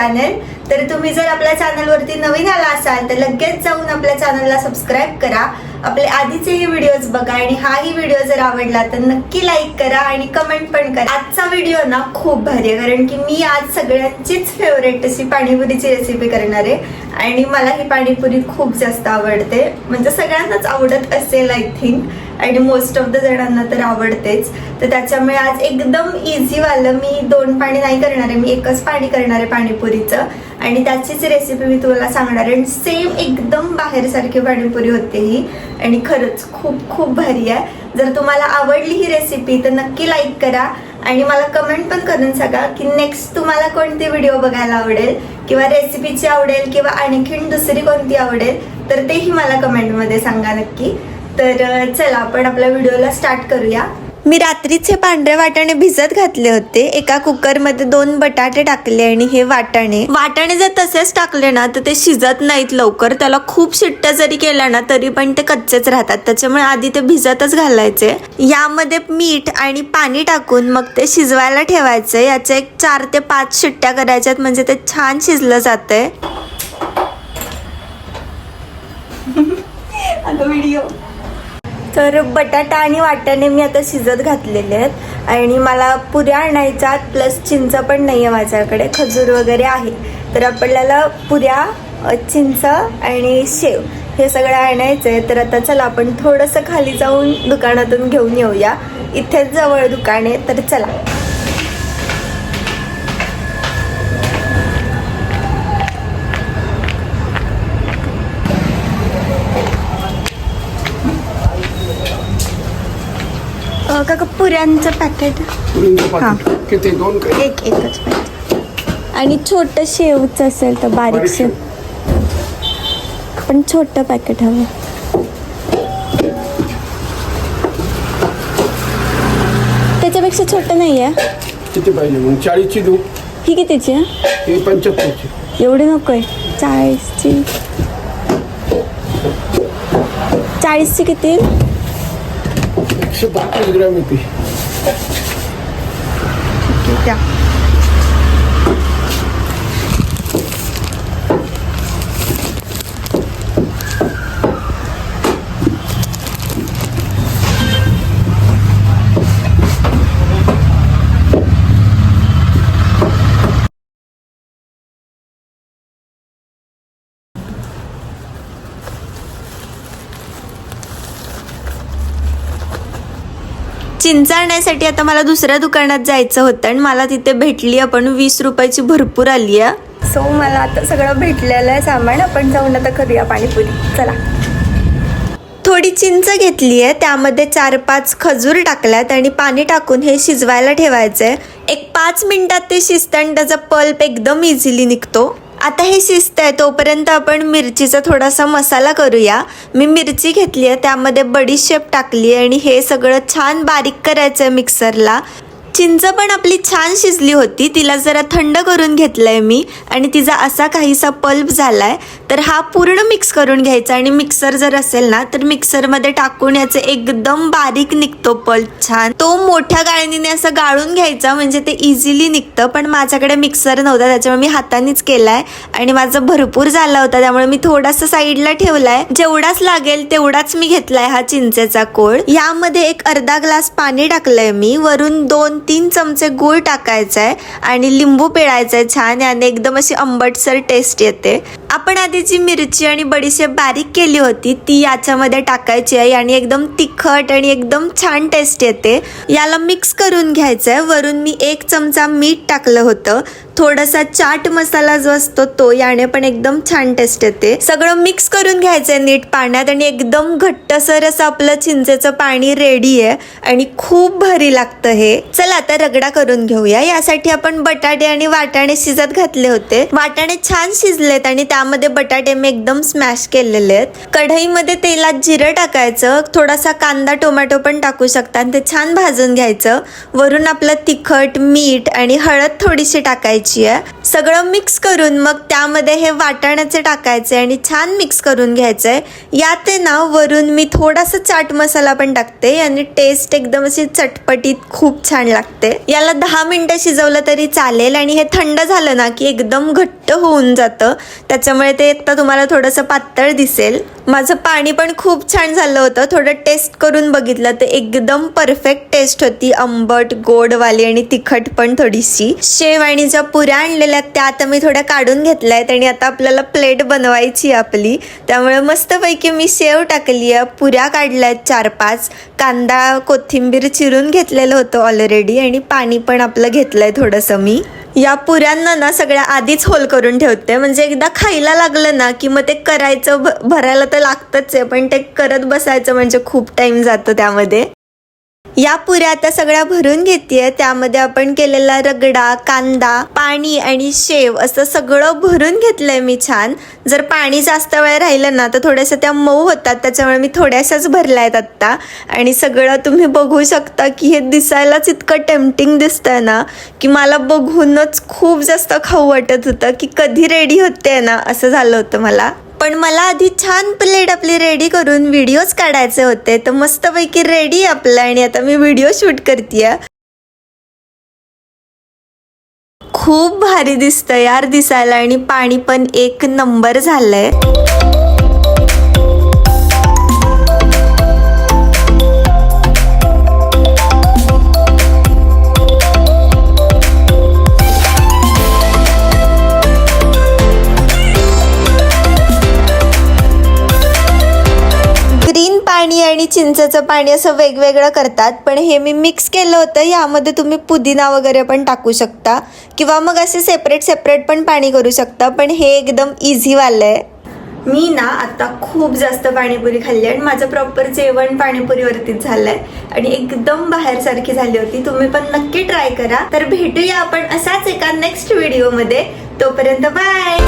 Channel तर तुम्ही जर आपल्या चॅनलवरती नवीन आला असाल तर लगेच जाऊन आपल्या चॅनलला सबस्क्राईब करा. आपले आधीचेही व्हिडिओज बघा आणि हाही व्हिडिओ जर आवडला तर नक्की लाईक करा आणि कमेंट पण करा. आजचा व्हिडिओ ना खूप भारी आहे कारण की मी आज सगळ्यांचीच फेवरेट अशी पाणीपुरीची रेसिपी करणार आहे. आणि मला ही पाणीपुरी खूप जास्त आवडते. म्हणजे सगळ्यांनाच आवडत असेल आय थिंक आणि मोस्ट ऑफ द जणांना तर आवडतेच. तर त्याच्यामुळे आज एकदम इझीवालं मी दोन पाणी नाही करणार आहे मी एकच पाणी करणार आहे पाणीपुरीचं. आणि त्याचीच रेसिपी मी तुम्हाला सांगणार आहे. सेम एकदम बाहेरसारखी पाणीपुरी होते ही. आणि खरंच खूप खूप भारी आहे. जर तुम्हाला आवडली ही रेसिपी तर नक्की लाईक करा. आणि मला कमेंट पण करून सांगा की नेक्स्ट तुम्हाला कोणते व्हिडिओ बघायला आवडेल? किंवा रेसिपीची आवडेल? किंवा आणखीन दुसरी कोणती आवडेल? तर तेही मला कमेंटमध्ये सांगा नक्की. तर चला आपण आपल्या व्हिडिओला स्टार्ट करूया. मी रात्रीच हे पांढरे वाटाणे भिजत घातले होते. एका कुकरमध्ये दोन बटाटे टाकले आणि हे वाटाणे. वाटाणे जर तसेच टाकले ना तर ते शिजत नाहीत लवकर. त्याला खूप शिट्ट्या जरी केल्या ना तरी पण ते कच्चेच राहतात. त्याच्यामुळे आधी ते भिजतच घालायचे. यामध्ये मीठ आणि पाणी टाकून मग ते शिजवायला ठेवायचे. याचे एक चार ते पाच शिट्ट्या करायच्यात म्हणजे ते छान शिजलं जाते व्हिडिओ तर बटाटा आणि वाटाणे मी आता शिजत घातलेले आहेत. आणि मला पुऱ्या आणायच्या प्लस चिंच पण नाही आहे माझ्याकडे खजूर वगैरे आहे. तर आपल्याला पुऱ्या चिंच आणि शेव हे सगळं आणायचं आहे तर आता चला आपण थोडंसं खाली जाऊन दुकानातून घेऊन येऊया. इथेच जवळ दुकान आहे तर चला. काका पुऱ्यांचं पॅकेट हां. किती? दोन एक एकच पॅकेट आणि छोटं शेवचं असेल तर बारीक शेव. पण छोटं पॅकेट हवं. त्याच्यापेक्षा छोटं नाही आहे किती पाहिजे? मग चाळीसची देऊ. ही कितीची आहे ही पंच्याहत्तरची. एवढी नको आहे चाळीसची. चाळीसची किती? 130 গ্রাম ইপি ठीक है आणण्यासाठी आता मला दुसऱ्या दुकानात जायचं होतं आणि मला तिथे भेटली आपण वीस रुपयाची भरपूर आली आहे. सो मला आता सगळं भेटलेलं आहे सामान. आपण जाऊन आता करूया पाणीपुरी. चला. थोडी चिंच घेतली आहे त्यामध्ये चार पाच खजूर टाकल्यात आणि पाणी टाकून हे शिजवायला ठेवायचंय. एक पाच मिनिटात ते शिजतं आणि त्याचा पल्प एकदम इझिली निघतो. आता हे शिजतंय तोपर्यंत आपण मिरचीचा थोडासा मसाला करूया. मी मिरची घेतली आहे त्यामध्ये बडीशेप टाकली आहे आणि हे सगळं छान बारीक करायचं आहे मिक्सरला चिंच पण आपली छान शिजली होती. तिला जरा थंड करून घेतलंय मी. आणि तिचा असा काहीसा पल्प झालाय. तर हा पूर्ण मिक्स करून घ्यायचा. आणि मिक्सर जर असेल ना तर मिक्सरमध्ये टाकून याचं एकदम बारीक निघतो पल्प छान. तो मोठ्या गाळणीने असं गाळून घ्यायचा. म्हणजे ते इझिली निघतं. पण माझ्याकडे मिक्सर नव्हता. त्याच्यामुळे मी हातानेच केलाय. आणि माझं भरपूर झाला होता. त्यामुळे मी थोडासा साईडला ठेवलाय. जेवढाच लागेल तेवढाच मी घेतलाय हा चिंचेचा कोळ. यामध्ये एक अर्धा ग्लास पाणी टाकलंय मी. वरून दोन तीन चमचे गूळ टाकायचा आहे आणि लिंबू पिळायचा आहे छान याने एकदम अशी आंबटसर टेस्ट येते. आपण आधी जी मिरची आणि बडीशेप बारीक केली होती ती याच्यामध्ये टाकायची आहे आणि एकदम तिखट आणि एकदम छान टेस्ट येते. याला मिक्स करून घ्यायचं आहे वरून मी एक चमचा मीठ टाकलं होतं. थोडासा चाट मसाला जो असतो तो याने पण एकदम छान टेस्ट येते. सगळं मिक्स करून घ्यायचंय नीट पाण्यात आणि एकदम घट्टसर असं आपलं चिंचेचं पाणी रेडी आहे आणि खूप भारी लागतं हे. चला आता रगडा करून घेऊया. यासाठी आपण बटाटे आणि वाटाणे शिजत घातले होते. वाटाणे छान शिजलेत आणि त्या त्यामध्ये बटाटे मी एकदम स्मॅश केलेले आहेत. कढईमध्ये तेलात जिरं टाकायचं थोडासा कांदा टोमॅटो पण टाकू शकता आणि ते छान भाजून घ्यायचं. वरून आपलं तिखट मीठ आणि हळद थोडीशी टाकायची आहे. सगळं मिक्स करून मग त्यामध्ये हे वाटाण्याचे टाकायचे आणि छान मिक्स करून घ्यायचंय. यात आहे ना वरून मी थोडासा चाट मसाला पण टाकते आणि टेस्ट एकदम अशी चटपटीत खूप छान लागते. याला दहा मिनिटं शिजवलं तरी चालेल आणि हे थंड झालं ना की एकदम घट्ट होऊन जातं. त्याच्यामुळे ते आत्ता तुम्हाला थोडंसं पातळ दिसेल. माझं पाणी पण खूप छान झालं होतं. थोडं टेस्ट करून बघितलं तर एकदम परफेक्ट टेस्ट होती. आंबट गोडवाली आणि तिखट पण थोडीशी. शेव आणि ज्या पुऱ्या आणलेल्या त्या आता मी थोड्या काढून घेतल्या आहेत आणि आता आपल्याला प्लेट बनवायची आपली. त्यामुळे मस्तपैकी मी शेव टाकली आहे. पुऱ्या काढल्या आहेत चार पाच कांदा कोथिंबीर चिरून घेतलेलं होतं ऑलरेडी आणि पाणी पण आपलं घेतलं आहे थोडंसं मी. या पुऱ्यांना ना सगळ्या आधीच होल करून ठेवते. म्हणजे एकदा खायला लागलं ना की मग ते करायचं भरायला तर लागतच आहे पण ते करत बसायचं म्हणजे खूप टाइम जातो त्यामध्ये. या पुऱ्या आता सगळ्या भरून घेतेय. त्यामध्ये आपण केलेला रगडा कांदा पाणी आणि शेव असं सगळं भरून घेतलंय मी छान. जर पाणी जास्त वेळ राहिलं ना तर थोड्याशा त्या मऊ होतात. त्याच्यामुळे मी थोड्याशाच भरल्या आहेत आत्ता. आणि सगळं तुम्ही बघू शकता की हे दिसायलाच इतकं टेम्पटिंग दिसतंय ना की मला बघूनच खूप जास्त खाऊ वाटत होतं की कधी रेडी होते ना असं झालं होतं मला. पण मला आधी छान प्लेट आपली रेडी करून व्हिडिओज काढायचे होते. तर मस्तपैकी रेडी आपलं आणि आता मी व्हिडिओ शूट करते खूप भारी दिसतं यार दिसायला आणि पाणी पण एक नंबर झालंय. चिंचेचं पाणी असं वेगवेगळं करतात पण हे मी मिक्स केलं होतं यामध्ये तुम्ही पुदिना वगैरे पण टाकू शकता किंवा मग असे सेपरेट सेपरेट पण पाणी करू शकता पण हे एकदम इझीवालं आहे मी ना आता खूप जास्त पाणीपुरी खाल्ली आणि माझं प्रॉपर जेवण पाणीपुरीवरतीच झालंय. आणि एकदम बाहेरसारखी झाली होती. तुम्ही पण नक्की ट्राय करा. तर भेटूया आपण असाच एका नेक्स्ट व्हिडिओमध्ये तोपर्यंत बाय